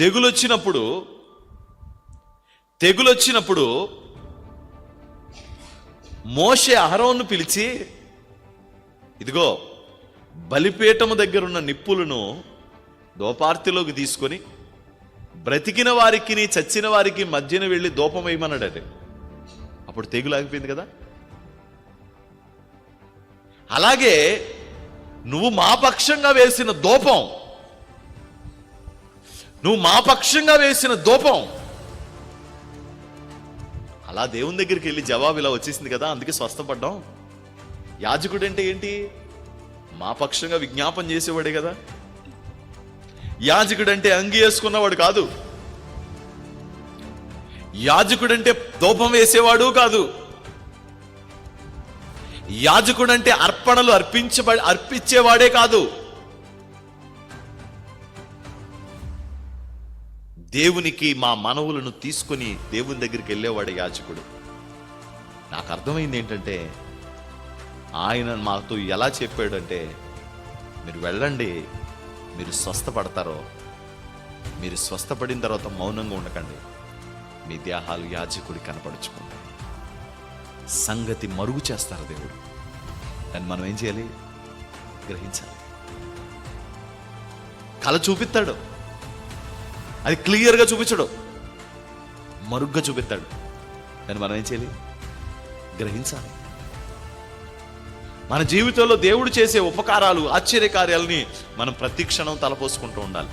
తెగులొచ్చినప్పుడు తెగులొచ్చినప్పుడు మోషే అహరోన్ను పిలిచి ఇదిగో బలిపీఠము దగ్గర ఉన్న నిప్పులను దోపార్తిలోకి తీసుకొని బ్రతికిన వారికి చచ్చిన వారికి మధ్యన వెళ్ళి దూపం వేయమన్నాడు అప్పుడు తెగులు ఆగిపోయింది కదా. అలాగే నువ్వు మా పక్షంగా వేసిన దూపం నువ్వు మా పక్షంగా వేసిన దూపం. అలా దేవుని దగ్గరికి వెళ్ళి జవాబు ఇలా వచ్చేసింది కదా అందుకే స్వస్థపడ్డాం. యాజకుడు అంటే ఏంటి? మా పక్షంగా విజ్ఞాపన చేసేవాడే కదా. యాజకుడు అంటే అంగి వేసుకున్నవాడు కాదు. యాజకుడు అంటే దూపం వేసేవాడు కాదు. యాజకుడు అంటే అర్పణలు అర్పించబ అర్పించేవాడే కాదు. దేవునికి మా మనవులను తీసుకొని దేవుని దగ్గరికి వెళ్ళేవాడు యాజకుడు. నాకు అర్థమైంది ఏంటంటే ఆయన మాతో ఎలా చెప్పాడంటే మీరు వెళ్ళండి మీరు స్వస్థపడతారో మీరు స్వస్థపడిన తర్వాత మౌనంగా ఉండకండి. మీ దేహాలు యాచకుడి కనపడుచుకుంటాయి. సంగతి మరుగు చేస్తారు దేవుడు. దాన్ని మనం ఏం చేయాలి? గ్రహించాలి. కళ చూపిస్తాడు. అది క్లియర్గా చూపించడు. మరుగ్గా చూపిస్తాడు. దాన్ని మనం ఏం చేయాలి? గ్రహించాలి. మన జీవితంలో దేవుడు చేసే ఉపకారాలు ఆశ్చర్యకార్యాలని మనం ప్రతిక్షణం తలపోసుకుంటూ ఉండాలి.